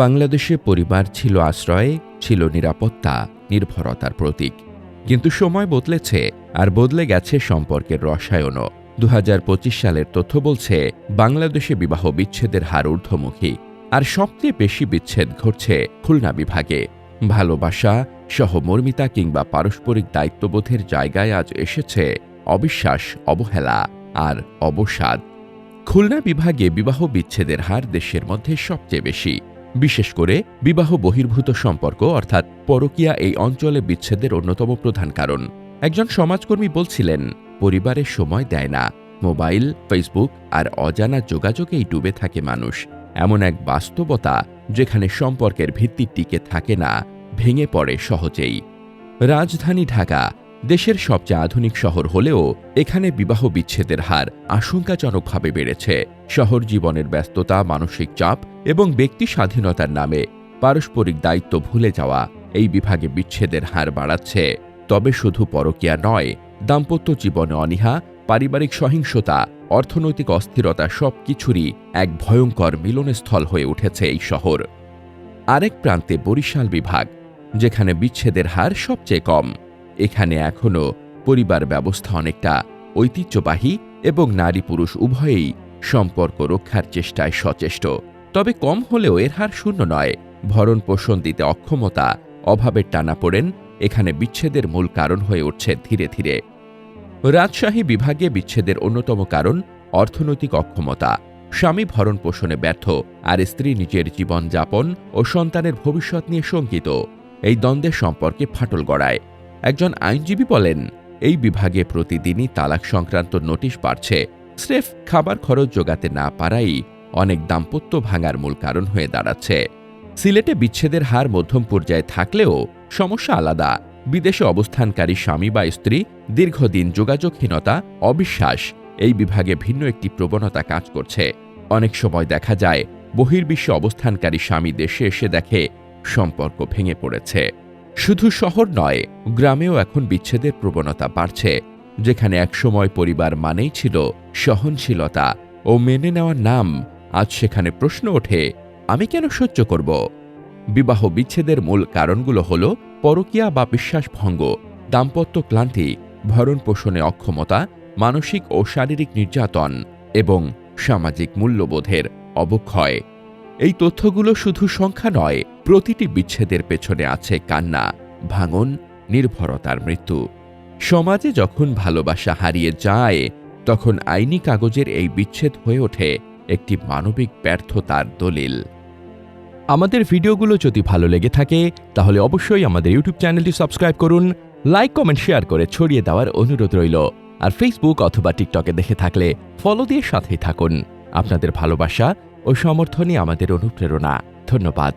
বাংলাদেশে পরিবার ছিল আশ্রয়, ছিল নিরাপত্তা, নির্ভরতার প্রতীক। কিন্তু সময় বদলেছে আর বদলে গেছে সম্পর্কের রসায়নও। দু হাজার পঁচিশ সালের তথ্য বলছে, বাংলাদেশে বিবাহ বিচ্ছেদের হার ঊর্ধ্বমুখী আর সবচেয়ে বেশি বিচ্ছেদ ঘটছে খুলনা বিভাগে। ভালোবাসা, সহমর্মিতা কিংবা পারস্পরিক দায়িত্ববোধের জায়গায় আজ এসেছে অবিশ্বাস, অবহেলা আর অবসাদ। খুলনা বিভাগে বিবাহ বিচ্ছেদের হার দেশের মধ্যে সবচেয়ে বেশি। বিশেষ করে বিবাহ বহির্ভূত সম্পর্ক, অর্থাৎ পরকীয়া এই অঞ্চলে বিচ্ছেদের অন্যতম প্রধান কারণ। একজন সমাজকর্মী বলছিলেন পরিবারের সময় দেয় না। মোবাইল, ফেসবুক আর অজানা যোগাযোগেই ডুবে থাকে মানুষ। এমন এক বাস্তবতা যেখানে সম্পর্কের ভিত্তি টিকে থাকে না, ভেঙে পড়ে সহজেই। রাজধানী ঢাকা দেশের সবচেয়ে আধুনিক শহর হলেও এখানে বিবাহ বিচ্ছেদের হার আশঙ্কাজনকভাবে বেড়েছে। শহর জীবনের ব্যস্ততা, মানসিক চাপ এবং ব্যক্তি স্বাধীনতার নামে পারস্পরিক দায়িত্ব ভুলে যাওয়া এই বিভাগে বিচ্ছেদের হার বাড়াচ্ছে। তবে শুধু পরকীয়া নয়, দাম্পত্য জীবনে অনীহা, পারিবারিক সহিংসতা, অর্থনৈতিক অস্থিরতা সবকিছুরই এক ভয়ঙ্কর মিলনস্থল হয়ে উঠেছে এই শহর। আরেক প্রান্তে বরিশাল বিভাগ, যেখানে বিচ্ছেদের হার সবচেয়ে কম। এখানে এখনও পরিবার ব্যবস্থা অনেকটা ঐতিহ্যবাহী এবং নারী পুরুষ উভয়েই সম্পর্ক রক্ষার চেষ্টায় সচেষ্ট। তবে কম হলেও এর হার শূন্য নয়। ভরণ পোষণ দিতে অক্ষমতা অভাবের টানাপোড়েন এখানে বিচ্ছেদের মূল কারণ হয়ে উঠছে ধীরে ধীরে। রাজশাহী বিভাগে বিচ্ছেদের অন্যতম কারণ অর্থনৈতিক অক্ষমতা। স্বামী ভরণ পোষণে ব্যর্থ, আর স্ত্রী নিজের জীবন যাপন ও সন্তানের ভবিষ্যৎ নিয়ে শঙ্কিত। এই দ্বন্দ্বের সম্পর্কে ফাটল গড়ায়। একজন আইনজীবী বলেন, এই বিভাগে প্রতিদিনই তালাক সংক্রান্ত নোটিশ বাড়ছে। স্রেফ খাবার খরচ যোগাতে না পারাই অনেক দাম্পত্য ভাঙার মূল কারণ হয়ে দাঁড়াচ্ছে। সিলেটে বিচ্ছেদের হার মধ্যম পর্যায়ে থাকলেও সমস্যা আলাদা। বিদেশে অবস্থানকারী স্বামী বা স্ত্রী, দীর্ঘদিন যোগাযোগহীনতা, অবিশ্বাস, এই বিভাগে ভিন্ন একটি প্রবণতা কাজ করছে। অনেক সময় দেখা যায়, বহির্বিশ্বে অবস্থানকারী স্বামী দেশে এসে দেখে সম্পর্ক ভেঙে পড়েছে। শুধু শহর নয়, গ্রামেও এখন বিচ্ছেদের প্রবণতা বাড়ছে, যেখানে একসময় পরিবার মানেই ছিল সহনশীলতা ও মেনে নেওয়ার নাম। আজ সেখানে প্রশ্ন ওঠে, আমি কেন সহ্য করব? বিবাহ বিচ্ছেদের মূল কারণগুলো হল পরকীয়া বা বিশ্বাসভঙ্গ দাম্পত্য ক্লান্তি, ভরণ পোষণে অক্ষমতা, মানসিক ও শারীরিক নির্যাতন এবং সামাজিক মূল্যবোধের অবক্ষয়। এই তথ্যগুলো শুধু সংখ্যা নয় প্রতিটি বিচ্ছেদের পেছনে আছে কান্না, ভাঙন, নির্ভরতার মৃত্যু। সমাজে যখন ভালোবাসা হারিয়ে যায়, তখন আইনি কাগজের এই বিচ্ছেদ হয়ে ওঠে একটি মানবিক ব্যর্থতার দলিল। আমাদের ভিডিওগুলো যদি ভালো লেগে থাকে, তাহলে অবশ্যই আমাদের ইউটিউব চ্যানেলটি সাবস্ক্রাইব করুন, লাইক, কমেন্ট, শেয়ার করে ছড়িয়ে দেওয়ার অনুরোধ রইল। আর ফেসবুক অথবা টিকটকে দেখে থাকলে ফলো দিয়ে সাথেই থাকুন। আপনাদের ভালোবাসা ও সমর্থনই আমাদের অনুপ্রেরণা। ধন্যবাদ।